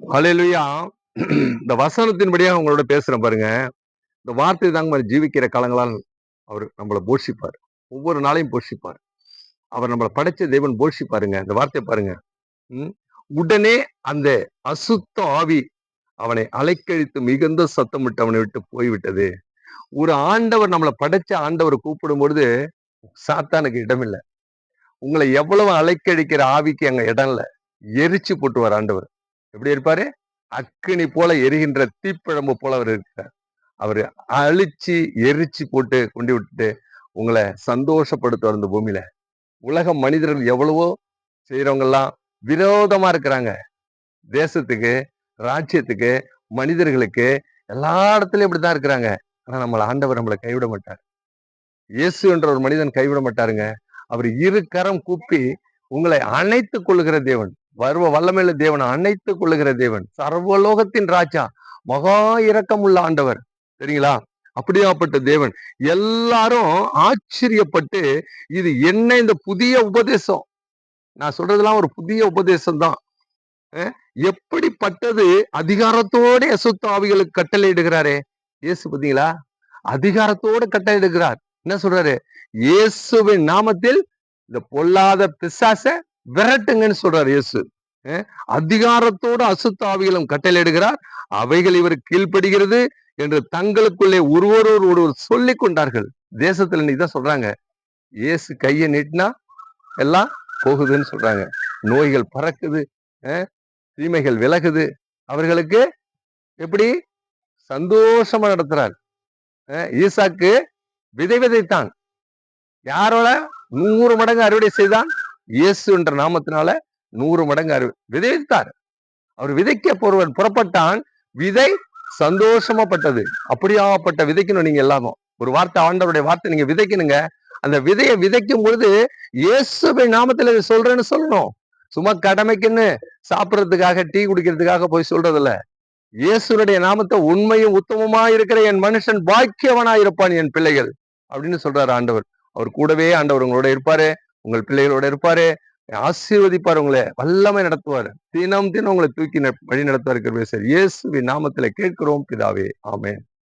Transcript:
ஹalleluya. இந்த வசனத்தின்படியாக உங்களோட பேசுகிறேன் பாருங்க. இந்த வார்த்தை தாங்க மாதிரி ஜீவிக்கிற காலங்களால் அவர் நம்மளை போஷிப்பார். ஒவ்வொரு நாளையும் போஷிப்பார். அவர் நம்மளை படைச்ச தெய்வன் போஷிப்பாருங்க. இந்த வார்த்தை பாருங்க. உடனே அந்த அசுத்த ஆவி அவனை அலைக்கழித்து மிகுந்த சத்தமிட்டு அவனை விட்டு போய்விட்டது. ஒரு ஆண்டவர் நம்மளை படைச்ச ஆண்டவர் கூப்பிடும் பொழுது சாத்தானுக்கு இடமில்லை. உங்களை எவ்வளவு அலைக்கழிக்கிற ஆவிக்கு அங்க இடம் இல்லை. எரிச்சு போட்டுவார் ஆண்டவர். எப்படி இருப்பாரு? அக்கினி போல எரிகின்ற தீப்பிழம்பு போல அவர் இருக்கிறார் அவர் அழிச்சு எரிச்சு போட்டு கொண்டு விட்டுட்டு உங்களை சந்தோஷப்படுத்துவார் இந்த பூமியில. உலக மனிதர்கள் எவ்வளவோ செய்யறவங்கெல்லாம் விரோதமா இருக்கிறாங்க. தேசத்துக்கு ராஜ்யத்துக்கு மனிதர்களுக்கு எல்லா இடத்துலயும் இப்படிதான் இருக்கிறாங்க. ஆனா நம்மளை ஆண்டவர் நம்மளை கைவிட மாட்டார். இயேசு என்ற ஒரு மனிதன் கைவிட மாட்டாருங்க. அவர் இரு கரம் கூப்பி உங்களை அணைத்துக் கொள்ளுகிற தேவன். வருவ வல்லமையுள்ள தேவன் அனைத்து கொள்ளுகிற தேவன் சர்வலோகத்தின் ராஜா மகா இரக்கம் உள்ள ஆண்டவர். சரிங்களா? அப்படியாப்பட்ட தேவன். எல்லாரும் ஆச்சரியப்பட்டு இது என்ன இந்த புதிய உபதேசம்? நான் சொல்றதெல்லாம் ஒரு புதிய உபதேசம் தான் எப்படிப்பட்டது அதிகாரத்தோட அசுத்த ஆவிகளுக்கு கட்டளை இடுகிறாரே இயேசு பார்த்தீங்களா? அதிகாரத்தோட கட்டளை இடுகிறார் என்ன சொல்றாரு? இயேசுவின் நாமத்தில் இந்த பொல்லாத பிசாச விரட்டுங்கன்னு சொல்றார் இயேசு. அதிகாரத்தோடு அசுத்தாவிகளும் கட்டளையிடுகிறார். அவைகள் இவர் கீழ்ப்படுகிறது என்று தங்களுக்குள்ளே ஒருவரோடு ஒருவர் சொல்லி கொண்டார்கள். தேசத்துல இன்னைக்கு தான் சொல்றாங்க. இயேசு கையை நீட்டினா எல்லாம் போகுதுன்னு சொல்றாங்க. நோய்கள் பறக்குது. தீமைகள் விலகுது. அவர்களுக்கு எப்படி? சந்தோஷமா நடத்துறார். ஈசாக்கு விதை விதைத்தான். யாரோட? நூறு மடங்கு அறுவடை செய்தான். இயேசு என்ற நாமத்தினால நூறு மடங்கு அறுவடை விதைத்தார். அவர் விதைக்க ஒருவன் புறப்பட்டான். விதை சந்தோஷமாப்பட்டது. அப்படியாப்பட்ட விதைக்கணும் நீங்க எல்லாமும் ஒரு வார்த்தை ஆண்டவருடைய வார்த்தை நீங்க விதைக்கணுங்க. அந்த விதையை விதைக்கும் பொழுது இயேசுவை நாமத்துல இதை சொல்றேன்னு சொல்லணும். சும்மா கடமைக்குன்னு சாப்பிடுறதுக்காக டீ குடிக்கிறதுக்காக போய் சொல்றது இல்ல இயேசுனுடைய நாமத்தை உண்மையும் உத்தமமா இருக்கிற என் மனுஷன் பாக்கியவனா இருப்பான் என் பிள்ளைகள். அப்படின்னு சொல்றாரு ஆண்டவர். அவர் கூடவே ஆண்டவர் உங்களோட இருப்பாரு. உங்கள் பிள்ளைகளோட இருப்பாரு. ஆசீர்வதிப்பார் உங்களை. வல்லமை நடத்துவார். தினம் தினம் உங்களை தூக்கி வழி நடத்துவார் கிருபை இயேசுவின் நாமத்துல கேட்கிறோம் பிதாவே. ஆமேன்.